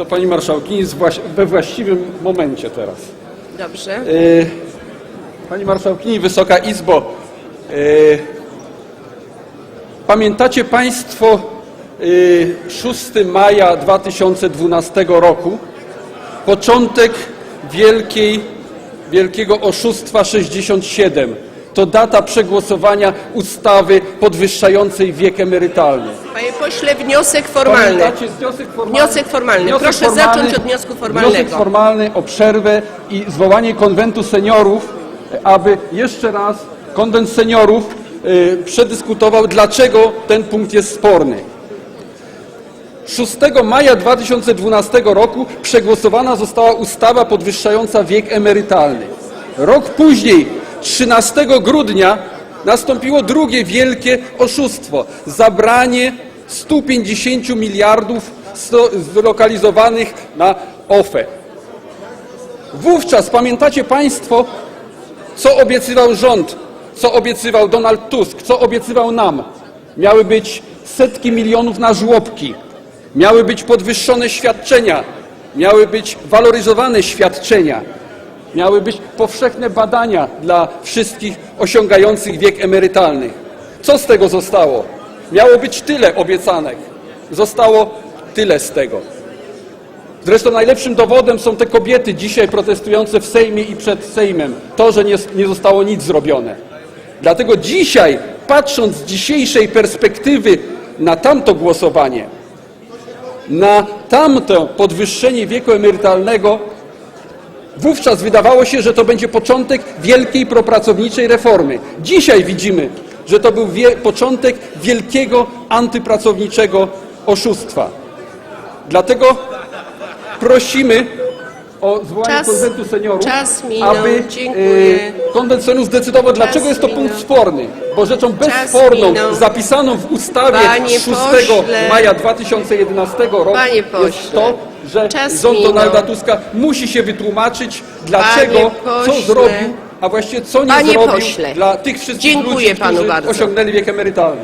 to pani marszałkini we właściwym momencie teraz. Dobrze. Y, Pani marszałkini, Wysoka Izbo, y, pamiętacie Państwo y, 6 maja 2012 roku, początek wielkiej, wielkiego oszustwa 67. To data przegłosowania ustawy podwyższającej wiek emerytalny. Panie pośle, wniosek formalny. Pamiętacie wniosek formalny? Wniosek formalny. Proszę zacząć od wniosku formalnego. Wniosek formalny o przerwę i zwołanie konwentu seniorów, aby jeszcze raz konwent seniorów y, przedyskutował, dlaczego ten punkt jest sporny. 6 maja 2012 roku przegłosowana została ustawa podwyższająca wiek emerytalny. Rok później, 13 grudnia, nastąpiło drugie wielkie oszustwo. Zabranie 150 miliardów zlokalizowanych na OFE. Wówczas pamiętacie Państwo, co obiecywał rząd, co obiecywał Donald Tusk, co obiecywał nam. Miały być setki milionów na żłobki, miały być podwyższone świadczenia, miały być waloryzowane świadczenia, miały być powszechne badania dla wszystkich osiągających wiek emerytalny. Co z tego zostało? Miało być tyle obiecanek, zostało tyle z tego. Zresztą najlepszym dowodem są te kobiety dzisiaj protestujące w Sejmie i przed Sejmem. To, że nie, nie zostało nic zrobione. Dlatego dzisiaj, patrząc z dzisiejszej perspektywy na tamto głosowanie, na tamto podwyższenie wieku emerytalnego, wówczas wydawało się, że to będzie początek wielkiej propracowniczej reformy. Dzisiaj widzimy, że to był początek wielkiego antypracowniczego oszustwa. Dlatego prosimy o zwołanie Czas- konwentu seniorów, czas minął. aby Dziękuję. e, konwent seniorów zdecydował, dlaczego jest to punkt minął. sporny. Bo rzeczą bezsporną, minął. zapisaną w ustawie Panie 6 pośle. maja 2011 roku Panie jest pośle. to, że Czas rząd minął. Donalda Tuska musi się wytłumaczyć, dlaczego, co pośle. zrobił, a właściwie co nie Panie zrobił pośle. dla tych wszystkich Dziękuję ludzi, panu którzy bardzo. osiągnęli wiek emerytalny.